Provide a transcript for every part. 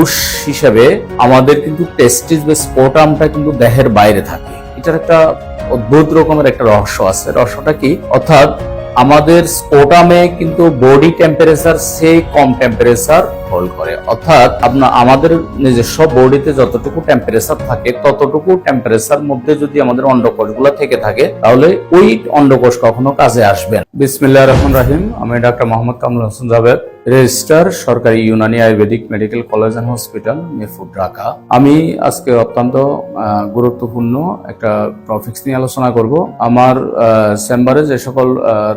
পুরুষ হিসেবে আমাদের কিন্তু টেস্টিস বা স্পোটামটা কিন্তু দেহের বাইরে থাকে। এটার একটা অদ্ভুত রকমের একটা রহস্য আছে। রহস্যটা কি? অর্থাৎ আমাদের স্পোটামে কিন্তু বডি টেম্পারেচার সে কম টেম্পারেচার হোল্ড করে। অর্থাৎ আপনার আমাদের নিজস্ব বডিতে যতটুকু টেম্পারেচার থাকে, ততটুকু টেম্পারেচার মধ্যে যদি আমাদের অন্ডকোষগুলো থেকে থাকে, তাহলে ওই অন্ডকোষ কখনো কাজে আসবে না। বিসমিল্লাহ রহমান রাহিম। আমি ডাক্তার মোহাম্মদ কামরুল হাসান জাভেদ। রেজিস্টার সরকারি Unani Ayurvedic medical college and hospital, Mirpur, Dhaka. আমি আজকে অত্যন্ত গুরুত্বপূর্ণ একটা টপিক্স নিয়ে আলোচনা করব। আমার চেম্বারে যে সকল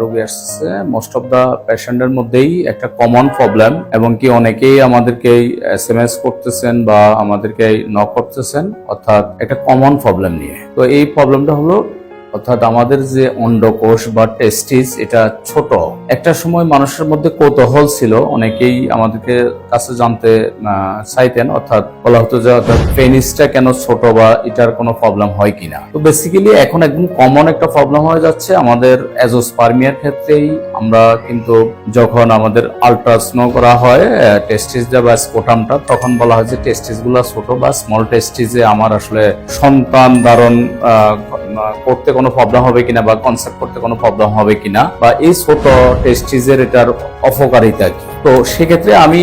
রোগী আসছে মোস্ট অফ দ্য পেশেন্টের মধ্যেই একটা কমন প্রবলেম এবং কি অনেকেই আমাদেরকে এস এম এস করতেছেন বা আমাদেরকে নক করতেছেন, অর্থাৎ একটা কমন প্রবলেম নিয়ে। তো এই প্রবলেমটা হলো অর্থাৎ আমাদের যে অন্ডকোষ বা টেস্টিস এটা ছোট। একটা সময় মানুষের মধ্যে কৌতূহল ছিল, অনেকেই আমাদেরকে কাছে জানতে চাইতেন, অর্থাৎ বলা হতো যে, অর্থাৎ পেনিসটা কেন ছোট বা এটার কোনো প্রবলেম হয় কিনা? তো বেসিক্যালি এখন একদম কমন একটা প্রবলেম হয়ে যাচ্ছে। আমাদের অ্যাজোস্পার্মিয়ার ক্ষেত্রেই আমরা কিন্তু যখন আমাদের আলট্রাসনো করা হয় টেস্টিস বা স্পোটামটা তখন বলা হয় যে টেস্টিসগুলা ছোট বা স্মল টেস্টিসে আমার আসলে সন্তান ধারণ করতে কোনো প্রবলেম হবে কিনা বা কনসেপ্ট করতে কোনো প্রবলেম হবে কিনা বা এই ছোট টেস্টিসের এটার অপকারিতা কি? তো সেক্ষেত্রে আমি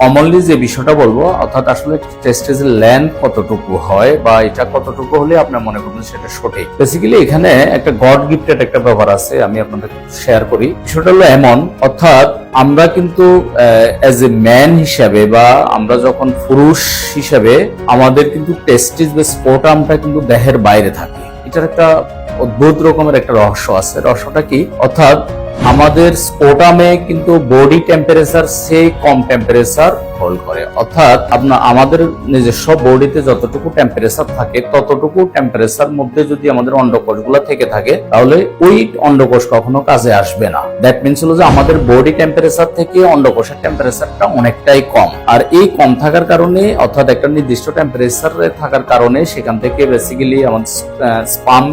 কমনলি যে বিষয়টা বলব, অর্থাৎ আসলে টেস্টিসের ল্যান্ড কতটুকু হয় বা এটা কতটুকু হলে আপনার মনে করবেন সেটা সঠিক। বেসিক্যালি এখানে একটা গড গিফটেড একটা ব্যাপার আছে, আমি আপনাদের শেয়ার করি। বিষয়টা হলো এমন, অর্থাৎ আমরা কিন্তু অ্যাজ এ ম্যান হিসাবে বা আমরা যখন পুরুষ হিসাবে আমাদের কিন্তু টেস্টিস বা স্পোটামটা কিন্তু দেহের বাইরে থাকে। এটার একটা অদ্ভুত রকমের একটা রহস্য আছে। রহস্যটা কি? অর্থাৎ আমাদের স্পোটামে কিন্তু বডি টেম্পারেচার সে কম টেম্পারেচার হোল্ড করে। অর্থাৎ আপনার আমাদের নিজস্ব বডিতে যতটুকু টেম্পারেচার থাকে, ততটুকু টেম্পারেচার মধ্যে যদি আমাদের অন্ডকোষগুলো থেকে থাকে, তাহলে ওই অন্ডকোষ কখনো কাজে আসবে না। দ্যাট মিনস হলো যে আমাদের বডি টেম্পারেচার থেকে অন্ডকোষের টেম্পারেচারটা অনেকটাই কম। আর এই কম থাকার কারণে, অর্থাৎ একটা নির্দিষ্ট টেম্পারেচারে থাকার কারণে সেখান থেকে বেসিক্যালি আমাদের স্পাম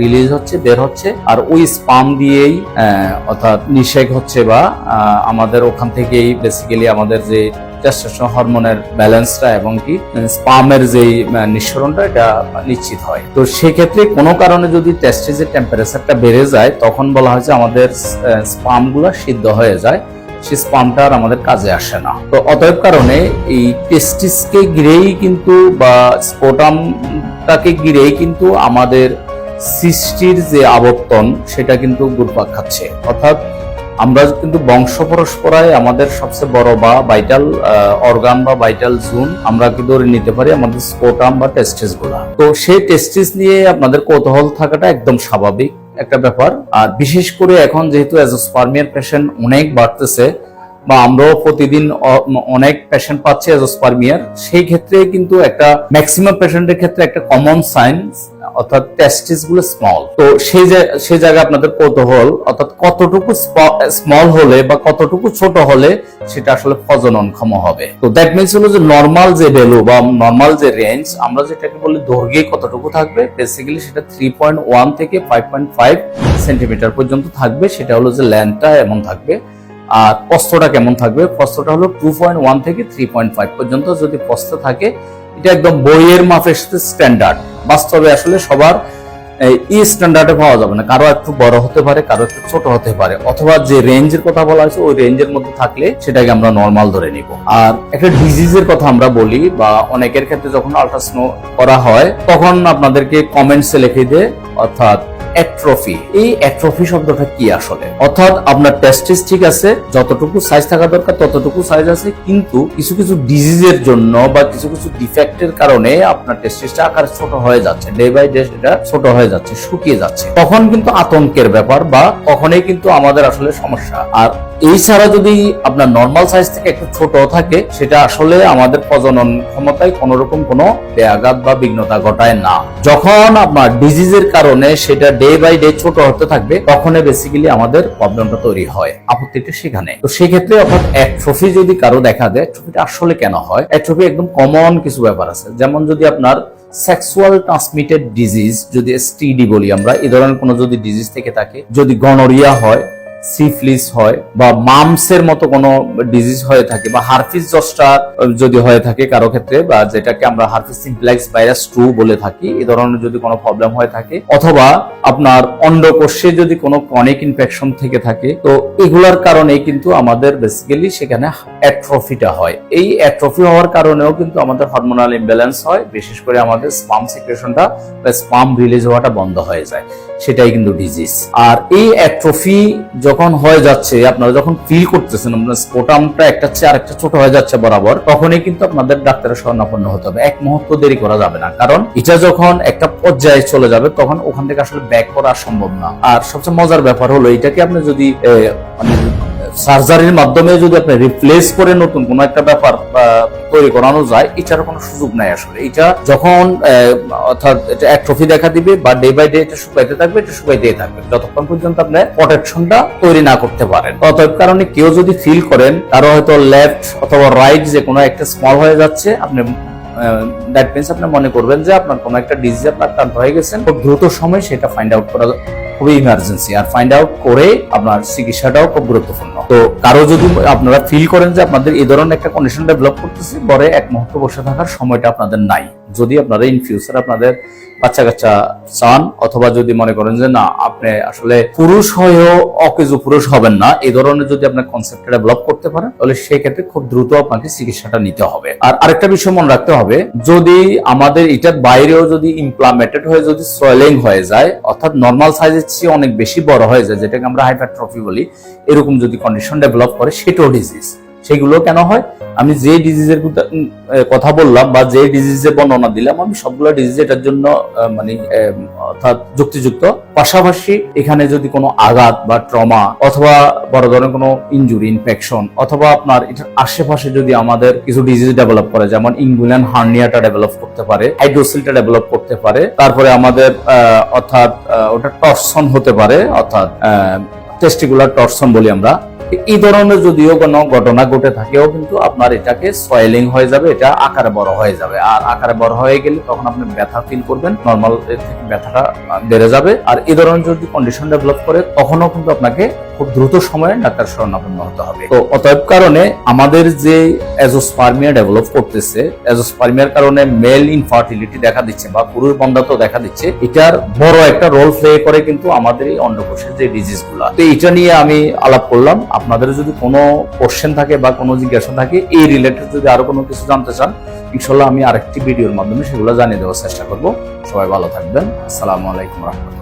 রিলিজ হচ্ছে, বের হচ্ছে। আর ওই স্পাম দিয়েই অর্থাৎ নিষেক হচ্ছে বা আমাদের ওখান থেকেই বেসিক্যালি আমাদের যে টেস্টোস্টেরন হরমোনের ব্যালেন্সটা এবং কি স্পামের যে নিঃসরণটা, এটা নিশ্চিত হয়। তো সেক্ষেত্রে কোনো কারণে যদি টেস্টিসের টেম্পারেচারটা বেড়ে যায়, তখন বলা হয় যে আমাদের স্পামগুলো সিদ্ধ হয়ে যায়। সেই স্পামটা আর আমাদের কাজে আসে না। তো অতএব কারণে এই টেস্টিসকে ঘিরেই কিন্তু বা স্পোটামটাকে ঘিরেই কিন্তু আমাদের সৃষ্টির যে আবর্তন, সেটা কিন্তু ঘুরপাক খাচ্ছে। অর্থাৎ আমরা কিন্তু বংশ পরস্পরায় আমাদের সবচেয়ে বড় বা ভাইটাল অর্গান বা ভাইটাল জোন আমরা কি ধরে নিতে পারি? আমাদের স্পোটাম বা টেস্টিসগুলা। তো সেই টেস্টিস নিয়ে আপনাদের কৌতূহল থাকাটা একদম স্বাভাবিক একটা ব্যাপার। আর বিশেষ করে এখন যেহেতু অ্যাজোস্পার্মিয়ার পেশেন্ট অনেক বাড়তেছে, বা আমরাও প্রতিদিন অনেক পেশেন্ট পাচ্ছি অ্যাজোস্পার্মিয়ার সেই ক্ষেত্রে কিন্তু একটা ম্যাক্সিমাম পেশেন্টের ক্ষেত্রে একটা কমন সাইন অর্থাৎ টেস্টিসগুলো স্মল তো সেই সেই জায়গায় আপনাদের কৌতূহল, অর্থাৎ কতটুকু স্মল হলে বা কতটুকু ছোট হলে সেটা আসলে প্রজননক্ষম হবে। তো দ্যাট মিনস হলো যে নর্মাল যে ভ্যালু বা নর্মাল যে রেঞ্জ আমরা যেটাকে বলি দৈর্ঘ্যে কতটুকু থাকবে বেসিক্যালি সেটা থ্রি পয়েন্ট ওয়ান থেকে ফাইভ পয়েন্ট ফাইভ সেন্টিমিটার পর্যন্ত থাকবে, সেটা হলো যে ল্যান্ডটা এমন থাকবে। আর প্রস্থটা কেমন থাকবে? প্রস্থটা হলো টু পয়েন্ট ওয়ান থেকে থ্রি পয়েন্ট ফাইভ পর্যন্ত যদি প্রস্থ থাকে এটা একদম বইয়ের মাপের সাথে স্ট্যান্ডার্ড বাস্তবে আসলে সবার ই স্ট্যান্ডার্ডে পাওয়া যাবে না। কারও একটু বড় হতে পারে, কারও একটু ছোট হতে পারে। অথবা যে রেঞ্জের কথা বলা হয়েছে, ওই রেঞ্জের মধ্যে থাকলে সেটাকে আমরা নর্মাল ধরে নিব। আর একটা ডিজিজের কথা আমরা বলি, বা অনেকের ক্ষেত্রে যখন আল্ট্রাসনো করা হয়, তখন আপনাদেরকে কমেন্টসে লিখে দেয়, অর্থাৎ অ্যাট্রফি এই অ্যাট্রফি শব্দটা কি আসলে? অর্থাৎ আপনার টেস্টিস ঠিক আছে, যতটুকু সাইজ থাকা দরকার ততটুকু সাইজ আছে, কিন্তু কিছু কিছু ডিজিজের জন্য বা কিছু কিছু ডিফেক্টের কারণে আপনার টেস্টিসটা আকার ছোট হয়ে যাচ্ছে ডে বাই ডে সেটা ছোট হয়ে যাচ্ছে, শুকিয়ে যাচ্ছে। তখন কিন্তু আতঙ্কের ব্যাপার বা তখনই কিন্তু আমাদের আসলে সমস্যা। আর এই ছাড়া যদি আপনার নর্মাল সাইজ থেকে একটু ছোট থাকে, সেটা আসলে আমাদের প্রজনন ক্ষমতায় কোন রকম কোনো ব্যাঘাত বা বিঘ্নতা ঘটায় না। যখন আপনার ডিজিজের কারণে সেটা ডে বাই ডে ছোট হতে থাকবে, তখনই বেসিক্যালি আমাদের প্রবলেমটা তৈরি হয়, আপত্তিটা সেখানে। তো সেই ক্ষেত্রে অর্থাৎ ট্রফি যদি কারও দেখা দেয় ট্রফিটা আসলে কেন হয়? এক ট্রফি একদম কমন কিছু ব্যাপার আছে। যেমন যদি আপনার সেক্সুয়াল ট্রান্সমিটেড ডিজিজ যদি এসটিডি বলি আমরা, এই ধরনের কোনো যদি ডিজিজ থেকে থাকে, যদি গনোরিয়া হয় সিফলিস হয় বা মামসের মতো কোনো ডিজিজ হয়ে থাকে বা হারফিস জস্টা যদি হয়ে থাকে কারও ক্ষেত্রে বা যেটাকে আমরা হারফিস সিমপ্লেক্স ভাইরাস টু বলে থাকি এই ধরনের যদি কোনো প্রবলেম হয়ে থাকে অথবা আপনার অন্ডকোষে যদি কোনো ক্রনিক ইনফেকশন থেকে থাকে, তো এগুলার কারণে কিন্তু আমাদের বেসিক্যালি সেখানে অ্যাট্রফিটা হয়। এই অ্যাট্রফি হওয়ার কারণেও কিন্তু আমাদের হরমোনাল ইমব্যালেন্স হয়, বিশেষ করে আমাদের স্পাম সিক্রেশনটা বা স্পাম রিলিজ হওয়াটা বন্ধ হয়ে যায়। সেটাই কিন্তু ডিজিজ আর এই অ্যাট্রফি যখন হয়ে যাচ্ছে, আপনারা যখন ফিল করতেছেন, আপনার স্পোটামটা একটা চেয়ে আরেকটা ছোট হয়ে যাচ্ছে বরাবর, তখনই কিন্তু আপনাদের ডাক্তারের শরণাপন্ন হতে হবে। এক মুহূর্ত দেরি করা যাবে না। কারণ এটা যখন একটা পর্যায়ে চলে যাবে, তখন ওখান থেকে আসলে ব্যাক করা সম্ভব না। আর সবচেয়ে মজার ব্যাপার হলো, এটাকে আপনি যদি মানে সার্জারির মাধ্যমে যদি আপনি রিপ্লেস করে নতুন কোনো একটা ব্যাপার তৈরি করানো যায় এটার কোনো সুযোগ নাই আসলে। এটা যখন অর্থাৎ এটা অ্যাট্রফি দেখা দিবে, বা ডে বাই ডে এটা শুকাইতে থাকবে, এটা শুকাইতেই থাকবে। যতক্ষণ পর্যন্ত আপনি প্রোটেকশনটা তৈরি না করতে পারেন। অতএব কারণে কেউ যদি ফিল করেন কারও হয়তো লেফট অথবা রাইট যে কোনো একটা স্মল হয়ে যাচ্ছে, আপনি দ্যাট মিনস আপনি মনে করবেন যে আপনার কোনো একটা ডিজিজ আপনার আক্রান্ত হয়ে গেছেন। খুব দ্রুত সময় সেটা ফাইন্ড আউট করা খুবই ইমার্জেন্সি আর ফাইন্ড আউট করে আপনার চিকিৎসাটাও খুব গুরুত্বপূর্ণ। তো কারও যদি আপনারা ফিল করেন যে আপনাদের এই ধরনের একটা কন্ডিশন ডেভেলপ করতেছে, পরে এক মুহূর্ত বসে থাকার সময়টা আপনাদের নাই। যদি আপনারা ইন ফিউচার আপনাদের বাচ্চা কাচ্চা চান, অথবা যদি মনে করেন যে না, আপনি আসলে পুরুষ হয়েও অকেজো পুরুষ হবেন না, এই ধরনের যদি আপনার কনসেপ্টটা ডেভেলপ করতে পারেন, তাহলে সেক্ষেত্রে খুব দ্রুত আপনাকে চিকিৎসাটা নিতে হবে। আর আরেকটা বিষয় মনে রাখতে হবে, যদি আমাদের এটার বাইরেও যদি ইমপ্লামেন্টেড হয়ে যদি সোয়েলিং হয়ে যায়, অর্থাৎ নর্মাল সাইজের চেয়ে অনেক বেশি বড় হয়ে যায়, যেটাকে আমরা হাইপারট্রফি বলি, এরকম যদি কন্ডিশন ডেভেলপ করে, সেটাও ডিজিজ সেগুলো কেন হয়? আমি যে ডিজিজের কথা বললাম বা যে ডিজিজের বর্ণনা দিলাম, আমি সবগুলো ডিজিজ এটার জন্য মানে অর্থাৎ যুক্তিযুক্ত। পাশাপাশি এখানে যদি কোনো আঘাত বা ট্রমা অথবা বড় ধরনের কোনো ইনজুরি ইনফেকশন অথবা আপনার এটার আশেপাশে যদি আমাদের কিছু ডিজিজ ডেভেলপ করে, যেমন ইনগুলিয়ান হার্নিয়াটা ডেভেলপ করতে পারে হাইড্রোসিলটা ডেভেলপ করতে পারে, তারপরে আমাদের অর্থাৎ ওটা টর্সন হতে পারে, অর্থাৎ টেস্টিকুলার টর্সন বলি আমরা এই ধরনের যদিও কোনো ঘটনা ঘটে থাকেও কিন্তু আপনার এটাকে সয়েলিং হয়ে যাবে, এটা আকারে বড় হয়ে যাবে। আর আকারে বড় হয়ে গেলে তখন আপনি ব্যথা ফিল করবেন নর্মাল ব্যথাটা বেড়ে যাবে। আর এই ধরনের যদি কন্ডিশন ডেভেলপ করে, তখনও কিন্তু আপনাকে খুব দ্রুত সময়ে ডাক্তার শরণাপন্ন হতে হবে। তো অতএব কারণে আমাদের যে এজোস্পার্মিয়া ডেভেলপ করতেছে এজোস্পার্মিয়ার কারণে মেল ইনফার্টিলিটি দেখা দিচ্ছে বা পুরুষ বন্ধাত্ব দেখা দিচ্ছে, এটার বড় একটা রোল প্লে করে কিন্তু আমাদের এই অন্ডকোষের যে ডিজিজগুলা। তো এটা নিয়ে আমি আলাপ করলাম। আপনাদের যদি কোনো কোশ্চেন থাকে বা কোনো জিজ্ঞাসা থাকে, এই রিলেটেড যদি আরও কোনো কিছু জানতে চান, ইনশাল্লাহ আমি আরেকটি ভিডিওর মাধ্যমে সেগুলো জানিয়ে দেওয়ার চেষ্টা করব। সবাই ভালো থাকবেন। আসসালামু আলাইকুম রহমতুল্লাহ।